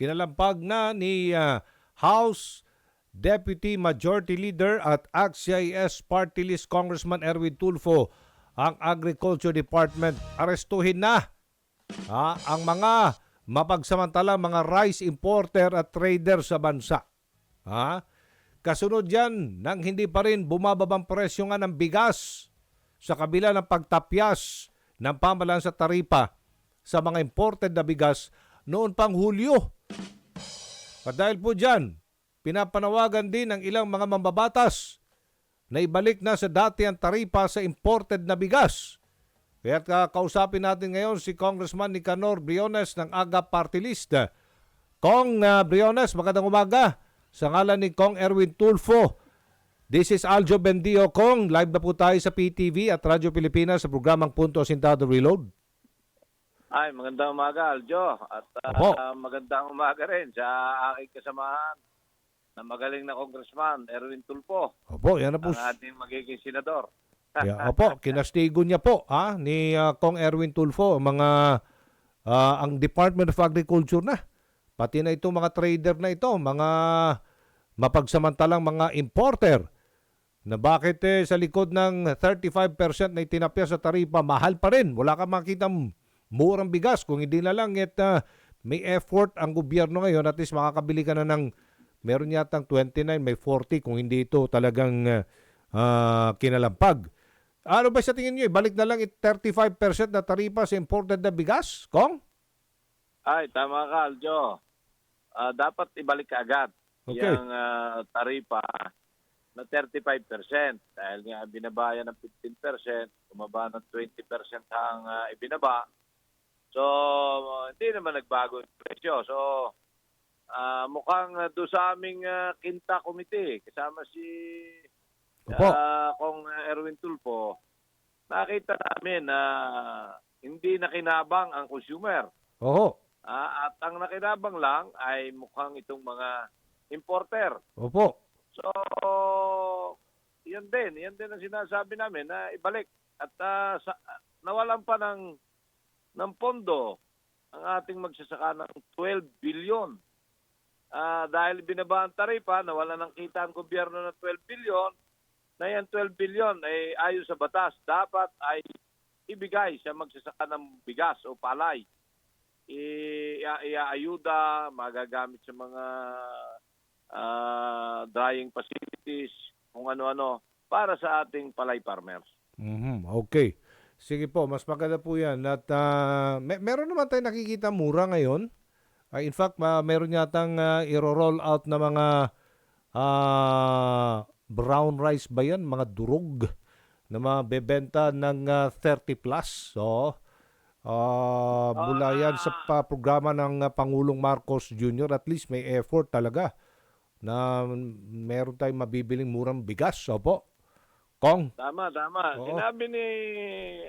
kinalampag na ni ah, House Deputy Majority Leader at ACT-CIS Party List Congressman Erwin Tulfo ang Agriculture Department. Arestuhin na ah, ang mga mapagsamantalang mga rice importer at trader sa bansa. Ha? Kasunod yan nang hindi pa rin bumababang presyo nga ng bigas sa kabila ng pagtapyas ng pamalan sa taripa sa mga imported na bigas noon pang Hulyo. At dahil po dyan, pinapanawagan din ng ilang mga mambabatas na ibalik na sa dati ang taripa sa imported na bigas. Kaya kausapin natin ngayon si Congressman Nicanor Briones ng AGA Party List. Kong uh, Briones, magandang umaga. Sa ngalan ni Kong Erwin Tulfo, This is Aljo Bendio Kong. Live na po tayo sa PTV at Radyo Pilipinas sa programang Punto Sintado Reload. Ay, magandang umaga, Aljo. At ah, Opo. magandang umaga rin sa aking kasamahan na magaling na congressman, Erwin Tulpo, Opo, yan na po. ang ating magiging senador. Yeah, opo, kinastigo niya po ha, ni ah, Kong Erwin Tulfo mga ah, ang Department of Agriculture na. Pati na itong mga trader na ito, mga mapagsamantalang mga importer na bakit eh, sa likod ng 35% na itinapya sa taripa, mahal pa rin. Wala ka makita murang bigas. Kung hindi na lang it, ah, may effort ang gobyerno ngayon, at least makakabili ka na ng meron yatang 29, may 40 kung hindi ito talagang ah, kinalampag. Ano ba sa tingin niyo? Balik na lang it 35% na taripa sa imported na bigas, Kong? Ay, tama ka, Aljo. Ah, dapat ibalik ka agad Okay. yung ah, taripa na 35% dahil nga binabayan ng 15%, bumaba ng 20% ang ah, ibinaba. So, hindi naman nagbago yung presyo. So, ah, mukhang uh, doon sa aming ah, Kinta Committee, kasama si Opo. ah, Kong Erwin Tulpo, nakita namin na hindi nakinabang ang consumer. Oo. Ah, at ang nakinabang lang ay mukhang itong mga importer. Opo. So, yan din. Yan din ang sinasabi namin na ibalik. At ah, sa, nawalan pa ng, ng pondo ang ating magsasaka ng 12 billion. Ah, dahil binaba ang taripa, nawala ng kita ang gobyerno ng 12 billion, na yan 12 billion ay ayon sa batas, dapat ay ibigay sa magsasaka ng bigas o palay. Iaayuda, magagamit sa mga ah, drying facilities, kung ano-ano, para sa ating palay farmers. Mhm, Okay. Sige po, mas maganda po yan. At ah, me- meron naman tayo nakikita mura ngayon. Ah, in fact, ma- meron yatang uh, iro-roll out na mga ah, brown rice ba yan? Mga durog na mabebenta ng ah, 30 plus. So, ah, mula yan sa pa- programa ng ah, Pangulong Marcos Jr. At least may effort talaga na meron tayong mabibiling murang bigas. Opo. Kong. Tama, tama. Oo. Sinabi ni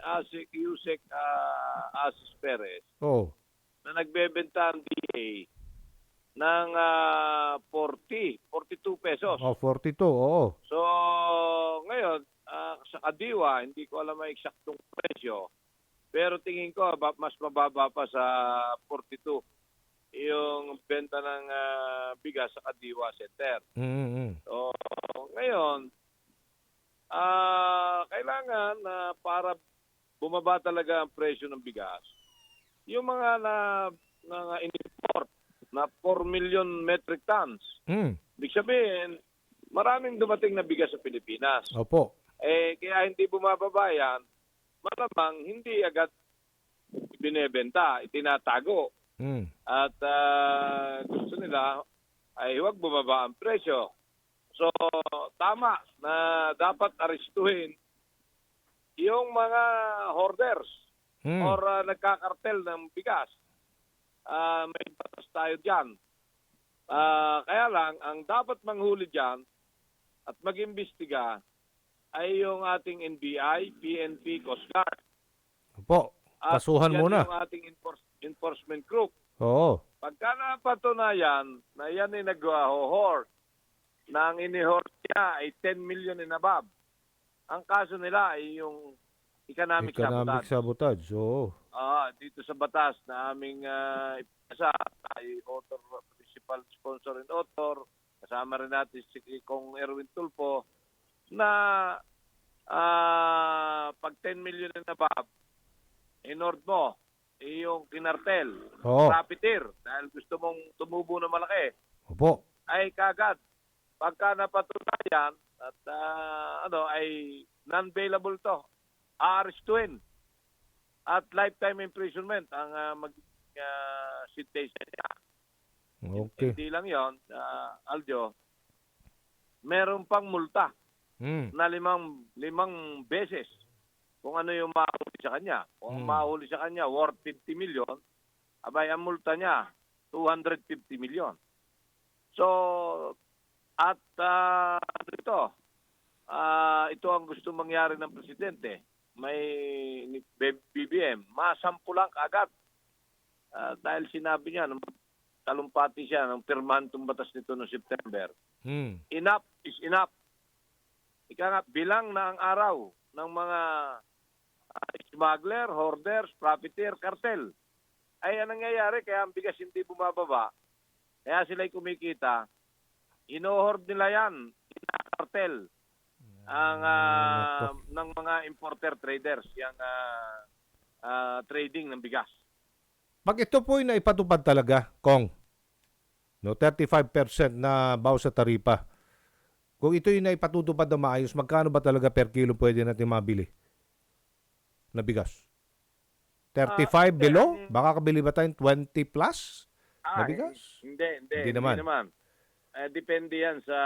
Asik Yusek uh, Asis Perez Oh. na nagbebenta ang DA ng ah, 40, 42 pesos. Oh, 42, oo. So, ngayon, ah, sa Kadiwa, hindi ko alam ang eksaktong presyo. Pero tingin ko, ba- mas mababa pa sa 42 yung benta ng ah, bigas sa Kadiwa Center. Mm-hmm. So, ngayon, ah kailangan na para bumaba talaga ang presyo ng bigas, yung mga na, na in-import na 4 million metric tons, Mm. ibig sabihin, maraming dumating na bigas sa Pilipinas. Opo. Eh, kaya hindi bumababa yan, malamang hindi agad binebenta, itinatago. Mm. At ah, gusto nila ay huwag bumaba ang presyo. So, tama na dapat arestuhin yung mga hoarders Mm. or ah, nagkakartel ng bigas. Ah, may batas tayo dyan. Ah, kaya lang, ang dapat manghuli dyan at mag-imbestiga ay yung ating NBI, PNP, Coast Guard. Opo. At Kasuhan yan muna. yung ating enforce- enforcement group. Oo. Pagka napatunayan na yan ay nag-hoard, na ang inihort niya ay 10 million and above, ang kaso nila ay yung economic, Economic sabotage. sabotage. Oo. ah, dito sa batas na aming uh, ipasa ay author, principal sponsor and author, kasama rin natin si Kong Erwin Tulfo, na ah, pag 10 million and above, inord mo, iyong kinartel, Oo. profiteer, dahil gusto mong tumubo na malaki, Opo. ay kagad pagka napatunayan at ah, ano ay non-bailable to aarestuin at lifetime imprisonment ang uh, magiging uh, citation niya. Okay. Hindi lang yon, Aljo, meron pang multa Mm. na limang limang beses kung ano yung mahuli sa kanya. Kung Hmm. mahuli sa kanya worth 50 million, abay ang multa niya 250 million. So at ano ito, ah, ito ang gusto mangyari ng presidente. May ni BBM, masampulang agad. Ah, dahil sinabi niya, nung talumpati siya, nung pirmahan itong batas nito noong September, Mm. enough is enough. Ika nga, bilang na ang araw ng mga ah, smuggler, hoarders, profiteer, cartel. Ay ang nangyayari, kaya ang bigas hindi bumababa. Kaya sila'y kumikita. Inohord nila yan, cartel ang ah, ng mga importer traders, yung ah, ah, trading ng bigas. Pag ito po ay naipatupad talaga, Kong, no, 35% na bawas sa taripa. Kung ito yung naipatutupad na maayos, magkano ba talaga per kilo pwede natin mabili na bigas? 35 Ah, below? um, Baka kabili ba tayong 20 plus na bigas? Hindi, hindi. Hindi naman. Eh, depende yan sa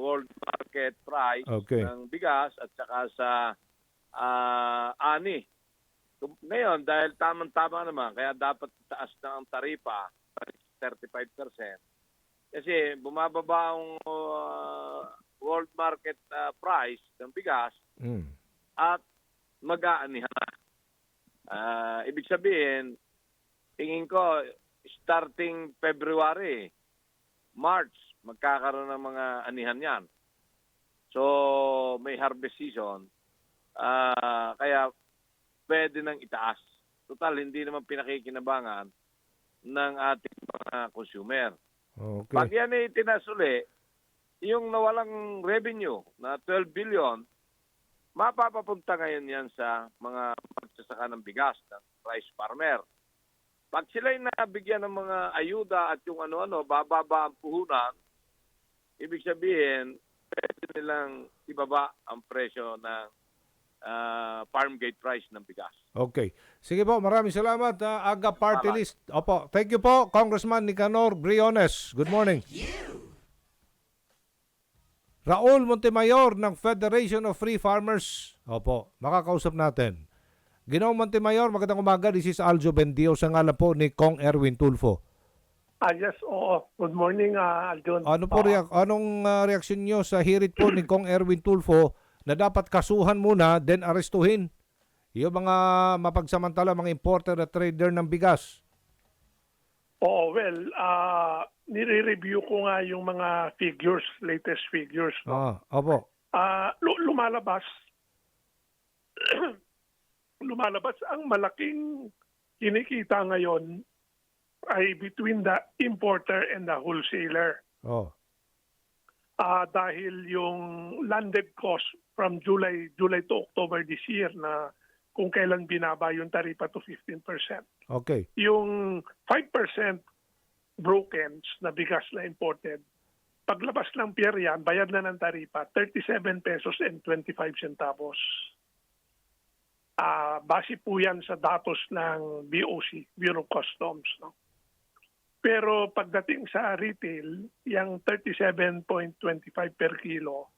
world market price Okay. ng bigas at saka sa ah, ani. Ngayon, dahil tamang-tama naman, kaya dapat taas na ang taripa, 35%. Kasi bumababa ang ah, world market ah, price ng bigas Mm. at mag-aanihan na. Ah, ibig sabihin, tingin ko, starting February, March, magkakaroon ng mga anihan yan. So, may harvest season. Ah, kaya, pwede nang itaas. Total, hindi naman pinakikinabangan ng ating mga consumer. Okay. Pag yan ay tinasuli, yung nawalang revenue na 12 billion, mapapapunta ngayon yan sa mga magsasaka ng bigas, ng rice farmer. Pag sila'y nabigyan ng mga ayuda at yung ano-ano, bababa ang puhunan, ibig sabihin, pwede nilang ibaba ang presyo ng ah, farm gate price ng bigas. Okay. Sige po, maraming salamat. ah, Aga Party Salamat. List. Opo. Thank you po, Congressman Nicanor Briones. Good morning. Raul Montemayor ng Federation of Free Farmers. Opo, makakausap natin. Ginoong Montemayor, magandang umaga. This is Aljo Bendio sa ngalan po ni Kong Erwin Tulfo. Ah, yes, oo. Good morning, uh, Aldon. Ano po Oo. reak anong ah, reaksyon nyo sa hirit po ni Kong Erwin Tulfo na dapat kasuhan muna then arestuhin yung mga mapagsamantala mga importer at trader ng bigas? Oo, well, ah, nire-review ko nga yung mga figures, latest figures. No? Ah, opo. Ah, lu- lumalabas, lumalabas ang malaking kinikita ngayon ay between the importer and the wholesaler. Oh. Ah, dahil yung landed cost from July July to October this year na kung kailan binaba yung taripa to 15%. Okay. yung 5% brokens na bigas na imported, paglabas ng pier yan, bayad na ng taripa, 37 pesos and 25 centavos. Ah, base po yan sa datos ng BOC, Bureau of Customs. No? Pero pagdating sa retail, yung 37.25 per kilo,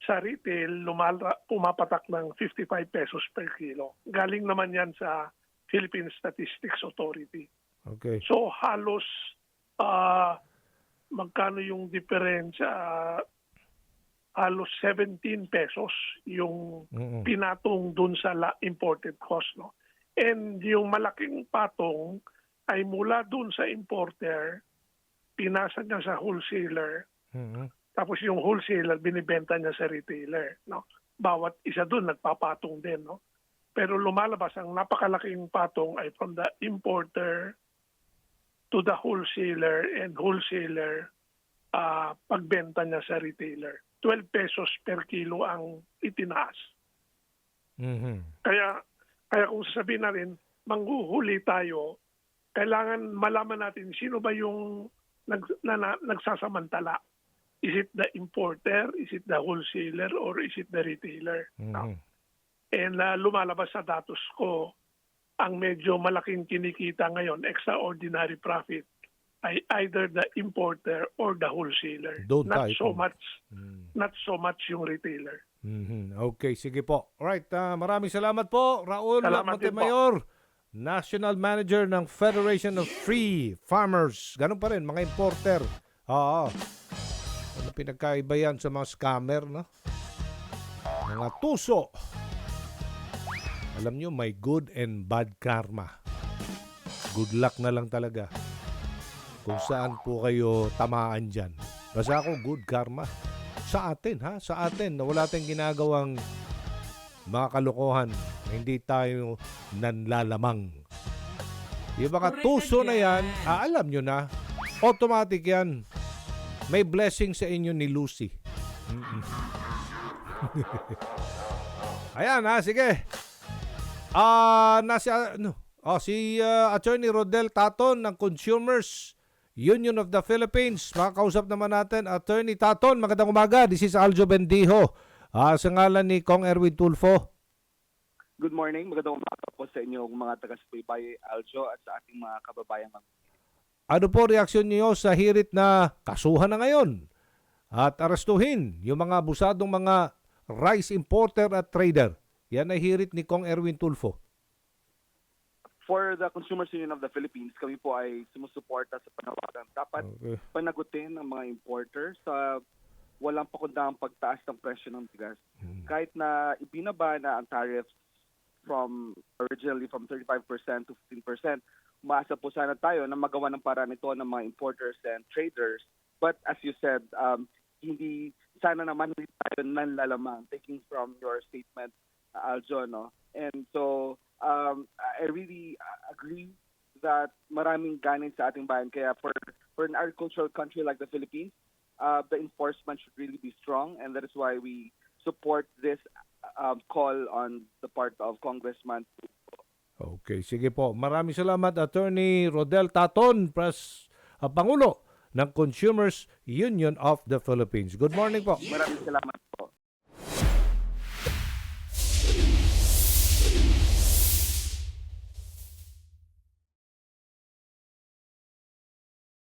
sa retail, lumala, pumapatak ng 55 pesos per kilo. Galing naman yan sa Philippine Statistics Authority. Okay. So halos ah magkano yung difference Ah, halos 17 pesos yung Mm-mm. pinatong dun sa la- imported cost no. And yung malaking patong ay mula dun sa importer pinasa niya sa wholesaler Mm-mm. tapos yung wholesaler binibenta niya sa retailer no. Bawat isa dun nagpapatong din no. Pero lumalabas ang napakalaking patong ay from the importer to the wholesaler and wholesaler ah, pagbenta niya sa retailer. 12 pesos per kilo ang itinaas. Mhm. Kaya kaya kung sasabihin natin, manghuhuli tayo, kailangan malaman natin sino ba yung nag, na, na- nagsasamantala. Is it the importer? Is it the wholesaler? Or is it the retailer? Mhm. And uh, lumalabas sa datos ko, ang medyo malaking kinikita ngayon, extraordinary profit, ay either the importer or the wholesaler. Doon not so po. much, Mhm. not so much yung retailer. Mhm. Okay, sige po. Alright, ah, maraming salamat po, Raul Salamat din po. National Manager ng Federation of Free Farmers. Ganun pa rin, mga importer. Oo. Ano pinagkaiba yan sa mga scammer, no? Mga tuso. Alam nyo, may good and bad karma. Good luck na lang talaga. Kung saan po kayo tamaan dyan. Basta ako, good karma sa atin ha sa atin na wala tayong ginagawang mga kalokohan hindi tayo nanlalamang yung mga tuso na yan dyan. ah, nyo na automatic yan may blessing sa inyo ni Lucy ayan ha sige ah nasi ano oh, si ah, attorney Rodel Taton ng Consumers Union of the Philippines. Makakausap naman natin, Attorney Taton. Magandang umaga. This is Aljo Bendijo. Ah, sa ngalan ni Kong Erwin Tulfo. Good morning. Magandang umaga po sa inyo mga taga-subaybay Aljo at sa ating mga kababayan. Ano po reaksyon niyo sa hirit na kasuhan na ngayon at arestuhin yung mga abusadong mga rice importer at trader? Yan ay hirit ni Kong Erwin Tulfo. For the Consumers Union of the Philippines, kami po ay sumusuporta sa panawagan. Dapat Okay. panagutin ng mga importer sa walang pakundang pagtaas ng presyo ng bigas. Hmm. Kahit na ibinaba na ang tariffs from originally from 35% to 15%, umaasa po sana tayo na magawa ng paraan ito ng mga importers and traders. But as you said, um, hindi sana naman hindi tayo nanlalamang taking from your statement Aljo no and so um, I really uh, agree that maraming ganin sa ating bayan kaya for for an agricultural country like the Philippines uh, the enforcement should really be strong and that is why we support this um, call on the part of Congressman Okay, sige po. Maraming salamat, Attorney Rodel Taton, Pres, ah, Pangulo ng Consumers Union of the Philippines. Good morning po. maraming salamat po